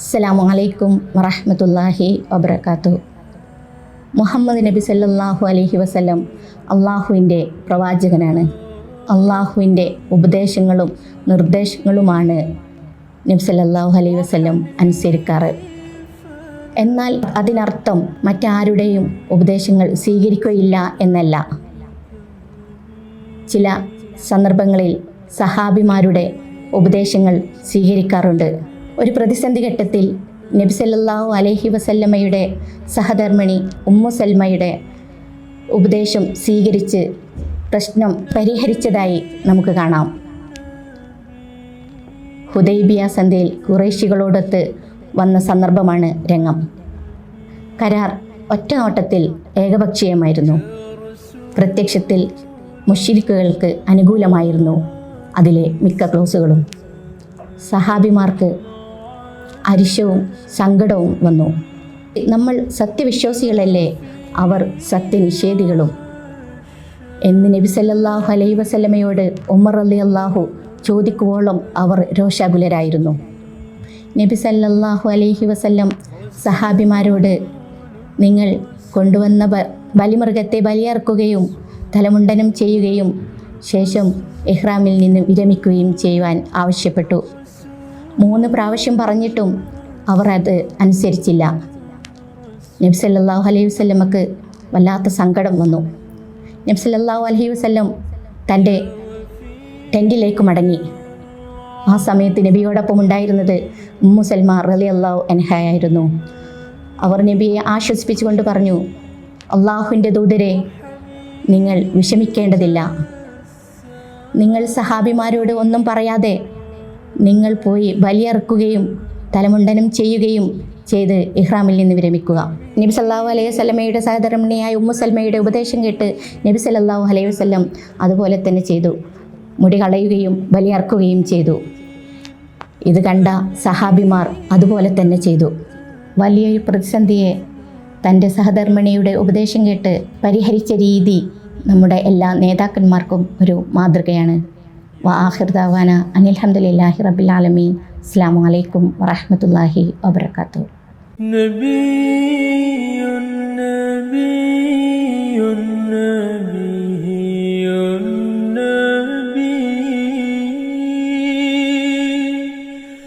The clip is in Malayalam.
അസ്സലാമു അലൈക്കും വറഹ്മത്തുള്ളാഹി വബർക്കാത്തു മുഹമ്മദ് നബി സല്ലാഹു അലഹി വസ്ലം അള്ളാഹുവിന്റെ പ്രവാചകനാണ്. അള്ളാഹുവിന്റെ ഉപദേശങ്ങളും നിർദ്ദേശങ്ങളുമാണ് നബി സല്ലാഹു അലൈഹി വസ്ലം അനുസരിക്കാറ്. എന്നാൽ അതിനർത്ഥം മറ്റാരുടെയും ഉപദേശങ്ങൾ സ്വീകരിക്കുകയില്ല എന്നല്ല. ചില സന്ദർഭങ്ങളിൽ സഹാബിമാരുടെ ഉപദേശങ്ങൾ സ്വീകരിക്കാറുണ്ട്. ഒരു പ്രതിസന്ധി ഘട്ടത്തിൽ നബി സല്ലാഹു അലഹി വസല്ലമ്മയുടെ സഹധർമ്മിണി ഉമ്മു സൽമയുടെ ഉപദേശം സ്വീകരിച്ച് പ്രശ്നം പരിഹരിച്ചതായി നമുക്ക് കാണാം. ഹുദൈബിയ സന്ധ്യയിൽ കുറേശികളോടൊത്ത് വന്ന സന്ദർഭമാണ് രംഗം. കരാർ ഒറ്റ നോട്ടത്തിൽ ഏകപക്ഷീയമായിരുന്നു. പ്രത്യക്ഷത്തിൽ മുഷിരിക്കുകൾക്ക് അനുകൂലമായിരുന്നു അതിലെ മിക്ക ക്ലോസുകളും. സഹാബിമാർക്ക് അരിശവും സങ്കടവും വന്നു. നമ്മൾ സത്യവിശ്വാസികളല്ലേ? അവർ സത്യനിഷേധികളും. എന്ന് നബി സല്ലല്ലാഹു അലൈഹി വസല്ലമയോട് ഉമർ അലി അള്ളാഹു ചോദിക്കുവോളം അവർ രോഷാകുലരായിരുന്നു. നബി സല്ലല്ലാഹു അലൈഹി വസല്ലം സഹാബിമാരോട് നിങ്ങൾ കൊണ്ടുവന്ന ബ ബലിമൃഗത്തെ ബലിയർക്കുകയും തലമുണ്ടനം ചെയ്യുകയും ശേഷം ഇഹ്റാമിൽ നിന്ന് വിരമിക്കുകയും ചെയ്യുവാൻ ആവശ്യപ്പെട്ടു. മൂന്ന് പ്രാവശ്യം പറഞ്ഞിട്ടും അവർ അത് അനുസരിച്ചില്ല. നബ്സല്ലാഹു അലൈഹി വസല്ലമക്ക് വല്ലാത്ത സങ്കടം വന്നു. നബ്സല്ലാഹു അലഹി വസല്ലം തന്റെ ടെന്റിലേക്ക് മടങ്ങി. ആ സമയത്ത് നബിയോടൊപ്പം ഉണ്ടായിരുന്നത് ഉമ്മു റലി അള്ളാഹു എൻഹായായിരുന്നു അവർ നബിയെ ആശ്വസിപ്പിച്ചുകൊണ്ട് പറഞ്ഞു അള്ളാഹുവിന്റെ ദൂതരെ നിങ്ങൾ വിഷമിക്കേണ്ടതില്ല. നിങ്ങൾ സഹാബിമാരോട് ഒന്നും പറയാതെ നിങ്ങൾ പോയി ബലിയറക്കുകയും തലമുണ്ടനം ചെയ്യുകയും ചെയ്ത് ഇഹ്റാമിൽ നിന്ന് വിരമിക്കുക. നബി സല്ലാഹു അലൈഹി വസ്ലമയുടെ സഹധർമ്മിണിയായ ഉമ്മു സൽമയുടെ ഉപദേശം കേട്ട് നബി സല്ലാഹു അലൈഹി വസ്ലം അതുപോലെ തന്നെ ചെയ്തു. മുടി കളയുകയും ബലിയർക്കുകയും ചെയ്തു. ഇത് കണ്ട സഹാബിമാർ അതുപോലെ തന്നെ ചെയ്തു. വലിയൊരു പ്രതിസന്ധിയെ തന്റെ സഹധർമ്മിണിയുടെ ഉപദേശം കേട്ട് പരിഹരിച്ച രീതി നമ്മുടെ എല്ലാ നേതാക്കന്മാർക്കും ഒരു മാതൃകയാണ്. വാഹിർദാവാന അനിൽഹമ്മദില്ലാഹി റബ്ബിൽ ആലമീൻ അസ്സാം വലൈക്കും വറഹമത്തല്ലാഹി വാബർക്കാത്തു